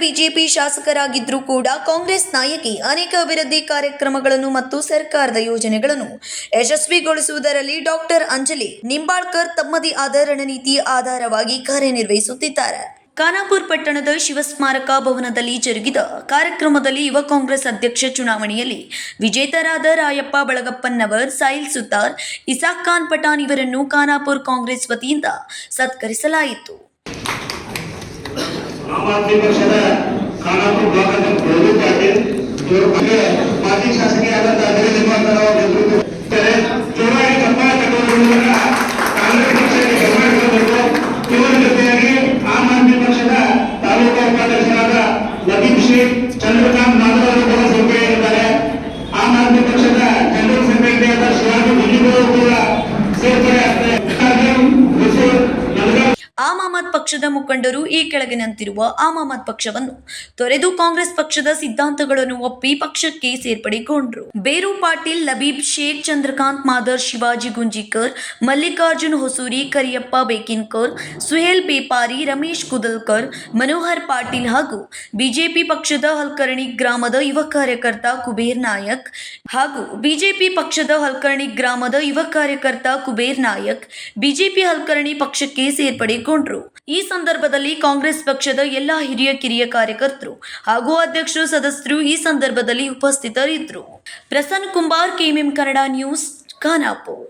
BJP ಶಾಸಕರಾಗಿದ್ದರೂ ಕೂಡ ಕಾಂಗ್ರೆಸ್ ನಾಯಕಿ ಅನೇಕ ಅಭಿವೃದ್ಧಿ ಕಾರ್ಯಕ್ರಮಗಳನ್ನು ಮತ್ತು ಸರ್ಕಾರದ ಯೋಜನೆಗಳನ್ನು ಯಶಸ್ವಿಗೊಳಿಸುವುದರಲ್ಲಿ ಡಾಕ್ಟರ್ ಅಂಜಲಿ ನಿಂಬಾಳ್ಕರ್ ತಮ್ಮದೇ ಆದ ರಣನೀತಿ ಆಧಾರವಾಗಿ ಕಾರ್ಯನಿರ್ವಹಿಸುತ್ತಿದ್ದಾರೆ. ಖಾನಾಪುರ್ ಪಟ್ಟಣದ ಶಿವಸ್ಮಾರಕ ಭವನದಲ್ಲಿ ಜರುಗಿದ ಕಾರ್ಯಕ್ರಮದಲ್ಲಿ ಯುವ ಕಾಂಗ್ರೆಸ್ ಅಧ್ಯಕ್ಷ ಚುನಾವಣೆಯಲ್ಲಿ ವಿಜೇತರಾದ ರಾಯಪ್ಪ ಬಳಗಪ್ಪನವರ್, ಸಾಯಿಲ್ ಸುತಾರ್, ಇಸಾಕ್ ಖಾನ್ ಪಠಾನ್ ಇವರನ್ನು ಖಾನಾಪುರ್ ಕಾಂಗ್ರೆಸ್ ವತಿಯಿಂದ ಸತ್ಕರಿಸಲಾಯಿತು. ಆಮ್ ಆದ್ಮಿ ಪಕ್ಷದ ಖಾನಾಪುರ ಭಾಗದ ಪ್ರಭು ಪಾಟೀಲ್ ಬಗ್ಗೆ ಮಾಜಿ ಶಾಸಕಿಯಾದಂತ ಅವರ ನೇತೃತ್ವದಲ್ಲಿ ಜೋರಾಗಿ ಚಪ್ಪಾಳ ತಗೊಳ್ಳುವ ಮೂಲಕ ಕಾಂಗ್ರೆಸ್ ಪಕ್ಷಕ್ಕೆ ಕೊಡಬೇಕು ಇವರ ಆಮ್ ಆದ್ಮಿ ಪಕ್ಷದ ತಾಲೂಕಾ ಉಪಾಧ್ಯಕ್ಷರಾದ ಲಬೀಬ್ ಶೇಖ್ ಚಂದ್ರಕಾಂತ್ ಮಾಧವ್ ಅವರು ಕೂಡ ಆಮ್ ಆದ್ಮಿ ಪಕ್ಷದ ಜನರಲ್ ಸೆಕ್ರೆಟರಿಯಾದ ಶಿವಾಜಿ ಹೊಸೂರ್ ನಲ್ಗಾವ್ ಪಕ್ಷದ ಮುಖಂಡರು ಈ ಕೆಳಗಿನಂತಿರುವ ಆಮ್ ಪಕ್ಷವನ್ನು ತೊರೆದು ಕಾಂಗ್ರೆಸ್ ಪಕ್ಷದ ಸಿದ್ಧಾಂತಗಳನ್ನು ಒಪ್ಪಿ ಪಕ್ಷಕ್ಕೆ ಸೇರ್ಪಡೆಗೊಂಡರು. ಬೇರು ಪಾಟೀಲ್, ಲಬೀಬ್ ಶೇಖ್, ಚಂದ್ರಕಾಂತ್ ಮಾದರ್, ಶಿವಾಜಿ ಗುಂಜಿಕರ್, ಮಲ್ಲಿಕಾರ್ಜುನ್ ಹೊಸೂರಿ, ಕರಿಯಪ್ಪ ಬೇಕಿನ್ಕರ್, ಸುಹೇಲ್ ಪೇಪಾರಿ, ರಮೇಶ್ ಕುದಲ್ಕರ್, ಮನೋಹರ್ ಪಾಟೀಲ್ ಹಾಗೂ ಬಿಜೆಪಿ ಪಕ್ಷದ ಹಲ್ಕರ್ಣಿ ಗ್ರಾಮದ ಯುವ ಕಾರ್ಯಕರ್ತ ಕುಬೇರ್ ನಾಯಕ್ ಹಾಗೂ ಬಿಜೆಪಿ ಪಕ್ಷದ ಹಲ್ಕರ್ಣಿ ಗ್ರಾಮದ ಯುವ ಕಾರ್ಯಕರ್ತ ಕುಬೇರ್ ನಾಯಕ್ ಬಿಜೆಪಿ ಹಲ್ಕರ್ಣಿ ಪಕ್ಷಕ್ಕೆ ಸೇರ್ಪಡೆಗೊಂಡ್ರು. ಈ ಸಂದರ್ಭದಲ್ಲಿ ಕಾಂಗ್ರೆಸ್ ಪಕ್ಷದ ಎಲ್ಲಾ ಹಿರಿಯ ಕಿರಿಯ ಕಾರ್ಯಕರ್ತರು ಹಾಗೂ ಅಧ್ಯಕ್ಷರು ಸದಸ್ಯರು ಈ ಸಂದರ್ಭದಲ್ಲಿ ಉಪಸ್ಥಿತರಿದ್ದರು. Prasanna Kumbar, KMM Kannada news, Khanapur.